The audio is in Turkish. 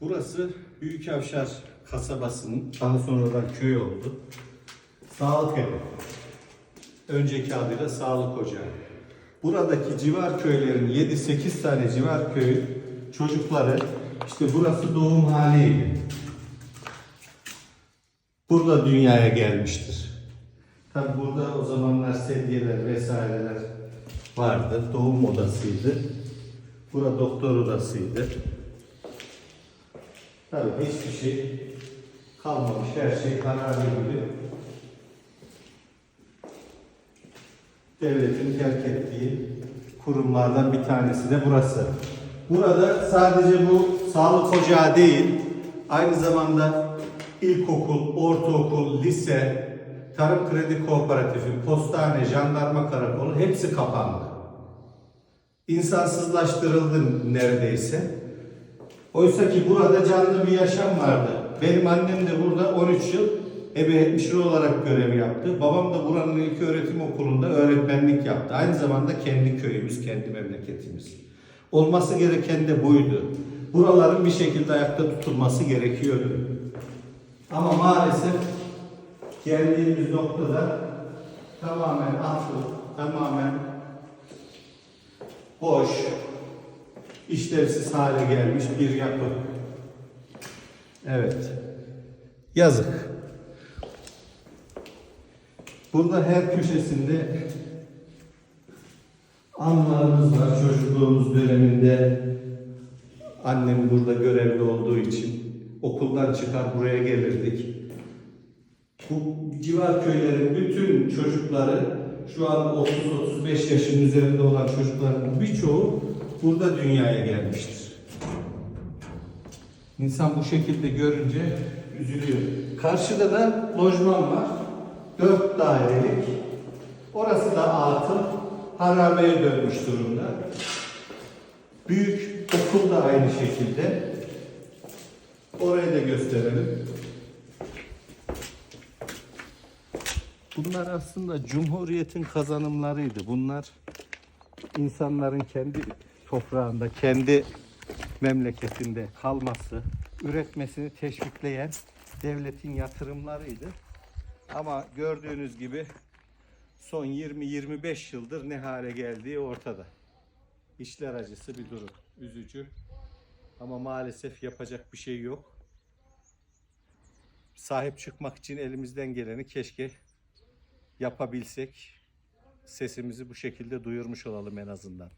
Burası Büyükavşar kasabasının daha sonradan köy oldu. Sağlık evi. Önceki adıyla sağlık ocağı. Buradaki civar köylerin 7-8 tane civar köyü çocukları işte burası doğumhaneydi. Burada dünyaya gelmiştir. Tabi burada o zamanlar sedyeler vesaireler vardı. Doğum odasıydı. Burada doktor odasıydı. Tabii hiçbir şey kalmamış. Her şey kararlı gibi. Devletin terk ettiği kurumlardan bir tanesi de burası. Burada sadece bu sağlık ocağı değil, aynı zamanda ilkokul, ortaokul, lise, tarım kredi kooperatifi, postane, jandarma karakolu hepsi kapandı. İnsansızlaştırıldı neredeyse. Oysa ki burada canlı bir yaşam vardı. Benim annem de burada 13 yıl ebe hemşire olarak görev yaptı. Babam da buranın ilk öğretim okulunda öğretmenlik yaptı. Aynı zamanda kendi köyümüz, kendi memleketimiz. Olması gereken de buydu. Buraların bir şekilde ayakta tutulması gerekiyordu. Ama maalesef geldiğimiz noktada tamamen atıl, tamamen boş, işlevsiz hale gelmiş bir yapı. Evet. Yazık. Burada her köşesinde anılarımız var. Çocukluğumuz döneminde annem burada görevli olduğu için okuldan çıkar buraya gelirdik. Bu civar köylerin bütün çocukları şu an 30-35 yaşın üzerinde olan çocukların birçoğu burada dünyaya gelmiştir. İnsan bu şekilde görünce üzülüyor. Karşıda da lojman var. Dört dairelik. Orası da atıl. Harabeye dönmüş durumda. Büyük okul da aynı şekilde. Orayı da gösterelim. Bunlar aslında Cumhuriyet'in kazanımlarıydı. Bunlar insanların kendi toprağında, kendi memleketinde kalması, üretmesini teşvikleyen devletin yatırımlarıydı. Ama gördüğünüz gibi son 20-25 yıldır ne hale geldiği ortada. İşler acısı bir durum. Üzücü. Ama maalesef yapacak bir şey yok. Sahip çıkmak için elimizden geleni keşke yapabilsek. Sesimizi bu şekilde duyurmuş olalım en azından.